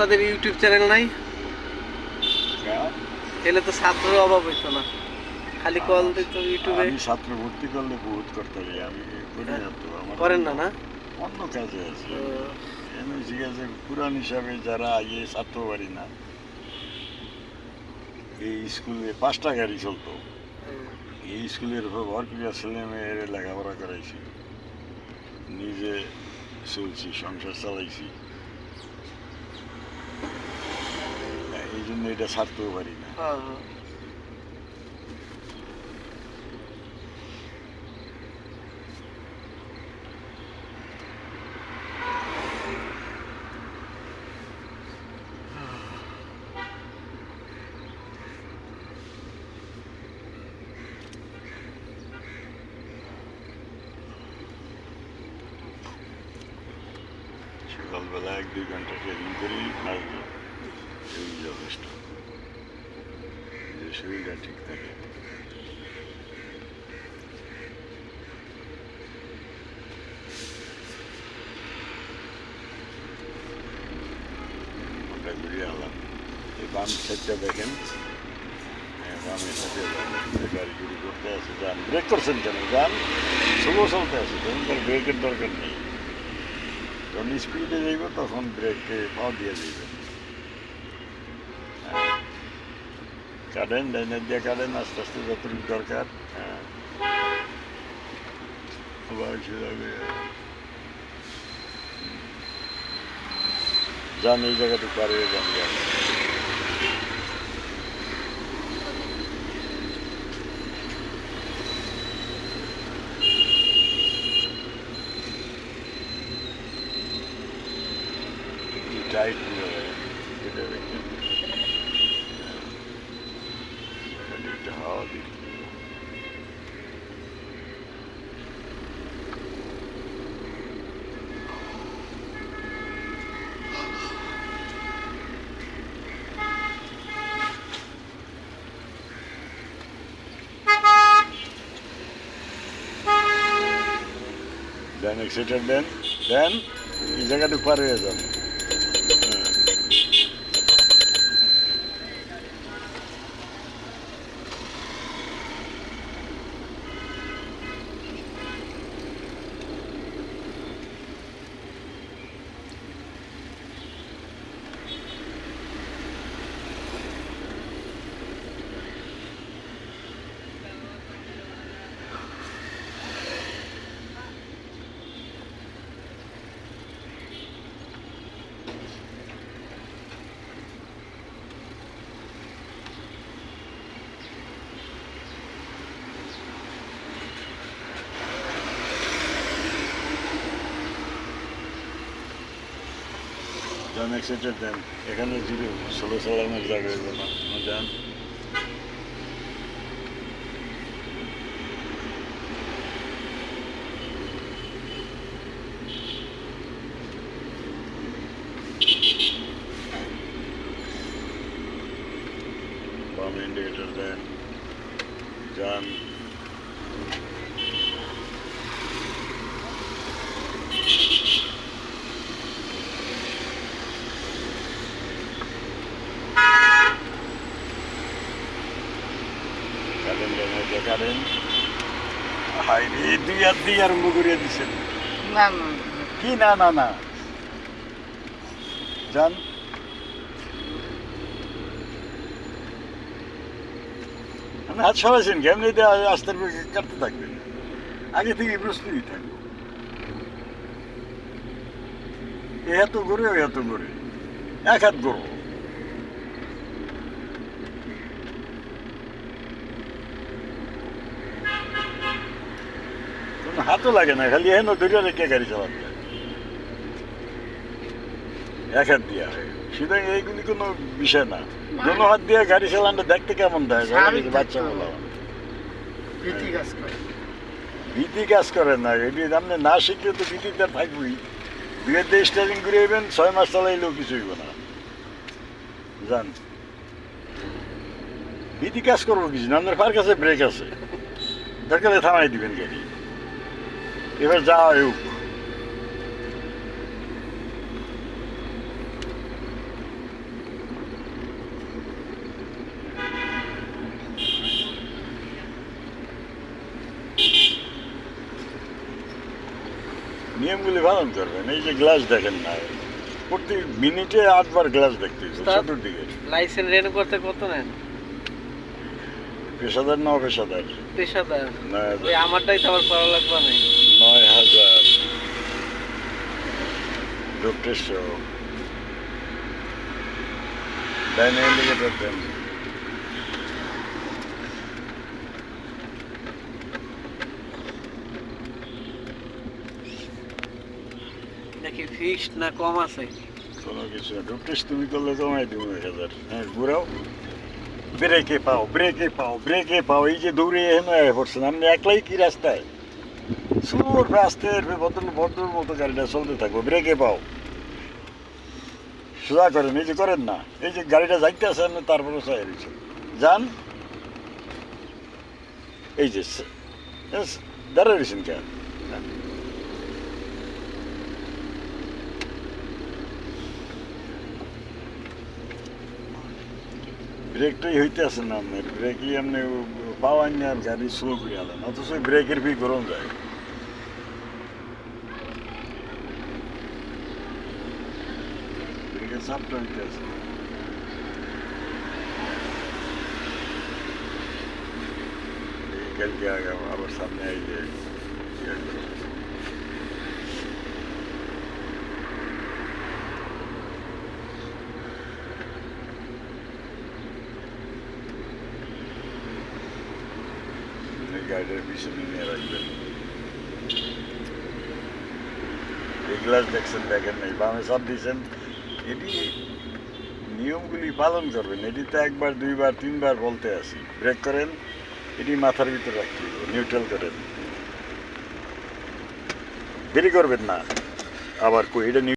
ওস্তাদের YouTube channel নাই? এলে তো ছাত্রের অভাব হইতো না। খালি কল দিত ইউটিউবে। আমি ছাত্র ভর্তি করলে বহুত করতে পারি আমি করি না তো আমার করেন না না? অন্য কাজে আছে। ঠিক আছে পুরান হিসাবে যারা আগে ছাত্র বাড়ি না এই স্কুলে পাঁচটা গাড়ি চলতো। এই স্কুলের উপর ভর করিয়া ছেলে মেয়ের লেখাপড়া করাইছি। নিজে চলছি সংসার চালাইছি এই জন্য এটা ছাড়তেও পারি না হ্যাঁ, হ্যাঁ। সকালবেলা এক দুই ঘণ্টা ট্রেনিং করি আসব এই যথেষ্ট যে শরীরটা ঠিক থাকে। ওটা ঘুরিয়ে আলাম এই বাম সাইডটা দেখেন। হ্যাঁ, বামের সাইডে গাড়ি গুড়ি করতে আছে যান। ব্রেক করছেন কেন? যান। স্লো চলতে আছে তখন তার ব্রেকের দরকার নেই। যখন স্পিডে যাইব তখন ব্রেকে পাও দিয়ে যাইবে হ্যাঁ। কাটেন ডাইনের দিয়ে কাটেন আস্তে আস্তে যতটুকু দরকার হ্যাঁ। যান এই জায়গাটুকু পারে যান যান একটু দিই দেন এক্সিটার দেন দেন এই জায়গাটা পার হয়ে যাবে হ্যাঁ। যান এক্সিটার দেন এখানে জিরো ষোলো চালানোর জায়গা হইব না যান বাম ইন্ডিকেটর দেন যান কারেন্ট হাই রে দুই হাত দিয়ে আরম্ভ করিয়া দিছেন। না না কি না না না? যান। হাত সরাইছেন কেমনি আস্তে কাটতে থাকবেন। আগে থেকে প্রস্তুতি থাকব এত ও এত করে এক হাত করব হাতও লাগে না খালি হেন ধরে রেখে গাড়ি চালাতে। এক হাত দিয়া। সুতরাং এইগুলি কোনো বিষয় না। দোনো হাত দিয়ে গাড়ি চালানো দেখতে কেমন দেয়? বাচ্চা দেখতে বলা। হবে। কাজ করে। ভীতি কাজ করে না এটি আপনি না শিখলে তো ভীতিতে থাকবই। দুয়ের দিয়ে স্টারিং করে এবেন ছয় মাস চালাইলেও কিছু হইব না। জান। ভীতি কাজ করব কিছু না আপনার পার কাছে ব্রেক আছে। দরকারে থামাই দিবেন গাড়ি। এবার যা হোক নিয়মগুলি ভালো করবেন এই যে গ্লাস দেখেন না। প্রতি মিনিটে আটবার গ্লাস দেখতে চতুর্দিকে। লাইসেন্স রেন করতে কত নেন? পেশাদার না অপেশাদার? পেশাদার? না আমারটাই তো আমার করা লাগবে না। নয় হাজার ডক্টরশো ডাইনে ইন্ডিকেটর দেন নাকি ফিক্সড না কম আছে? কোনো কিছু না। ডক্টরস তুমি করলে কমাই দিব এক হাজার। হ্যাঁ ঘুরাও। ব্রেকে পাও ব্রেকে পাও ব্রেকে পাও। এই যে দৌড়ে এখানে পড়ছেন আপনি একলাই কি রাস্তায়? সুর আস্তে ভদ্র ভদ্রর মতো গাড়িটা চলতে থাকব, ব্রেকে পাও। সোজা করেন, এই যে করেন না, এই যে গাড়িটা যাইতে আছে আপনি তারপরে চাই রয়েছে যান। এই যে দাঁড়ায় রয়েছেন কেন ব্রেকটাই হইতে আছে না আপনার ব্রেকই আপনি পাওয়ান না, আর গাড়ি স্লো করে আলেন, অথচ ব্রেকের ফি গরম যায়। ব্রেকের চাপটা হইতে আছে এই কালকে আগে আবার সামনে এই যে ইয়ে করো। এই গাড়িটার পিছনে নিয়ে রাখবেন এই গ্লাস দেখছেন দেখেন এটি নিয়মগুলি পালন করবেন। এটি তো একবার, দুইবার, তিনবার বলতে আসি ব্রেক করেন, এটি মাথার ভিতরে রাখতে নিউট্রাল করেন। দেরি করবেন না। আবার এটা